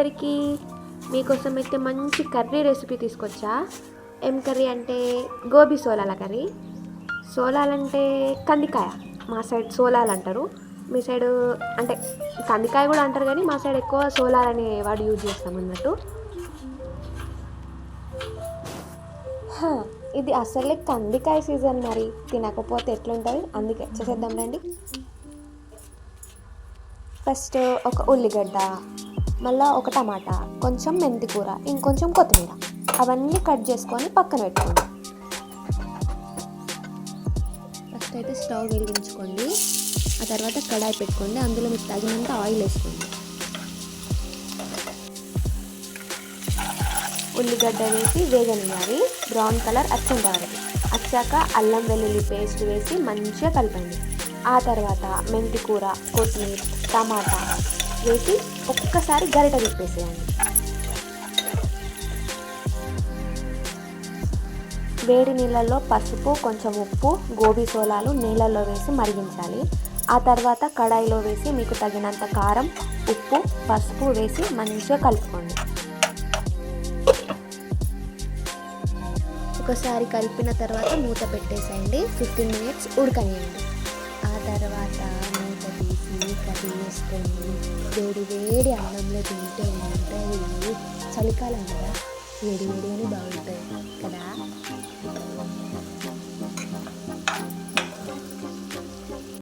అందరికీ మీకోసం అయితే మంచి కర్రీ రెసిపీ తీసుకొచ్చా? ఏం కర్రీ అంటే గోబీ సోలాల కర్రీ. సోలాలంటే కందికాయ. మా సైడ్ సోలాలు అంటారు. మీ సైడ్ అంటే కందికాయ కూడా అంటారు కానీ మా సైడ్ ఎక్కువ సోలార్ అనే వాడు యూజ్ చేస్తాం అన్నట్టు. ఇది అసలే కందికాయ సీజన్ మరి. తినకపోతే ఎట్లుంటుంది? అందుకే చేసేద్దాం రండి. ఫస్ట్ ఒక ఉల్లిగడ్డ. మళ్ళీ ఒక టమాటా కొంచెం మెంతి కూర ఇంకొంచెం కొత్తిమీర. అవన్నీ కట్ చేసుకొని పక్కన పెట్టుకోండి. ఫస్ట్ అయితే స్టవ్ వెలిగించుకోండి. ఆ తర్వాత కడాయి పెట్టుకోండి. అందులో మీకు తగినంత ఆయిల్ వేసుకోండి. ఉల్లిగడ్డ వేసి వేగనియాలి బ్రౌన్ కలర్ వచ్చేంత వరకు వచ్చాక అల్లం వెల్లుల్లి పేస్ట్ వేసి మంచిగా కలపండి. ఆ తర్వాత మెంతి కూర కొత్తిమీర టమాటా వేసి ఒక్కసారి గరిట తిప్పేసేయండి. వేడి నీళ్ళల్లో పసుపు కొంచెం ఉప్పు గోబీ సోలాలు నీళ్ళల్లో వేసి మరిగించాలి. ఆ తర్వాత కడాయిలో వేసి మీకు తగినంత కారం ఉప్పు పసుపు వేసి మంచిగా కలుపుకోండి. ఒకసారి కలిపిన తర్వాత మూత పెట్టేసేయండి. Fifteen minutes ఉడకనియండి. కర్రీ వేడి వేడి అన్నంలో తింటే ఉంటుంది చలికాలం కదా వేడి వేడి అని బాగుంటుంది.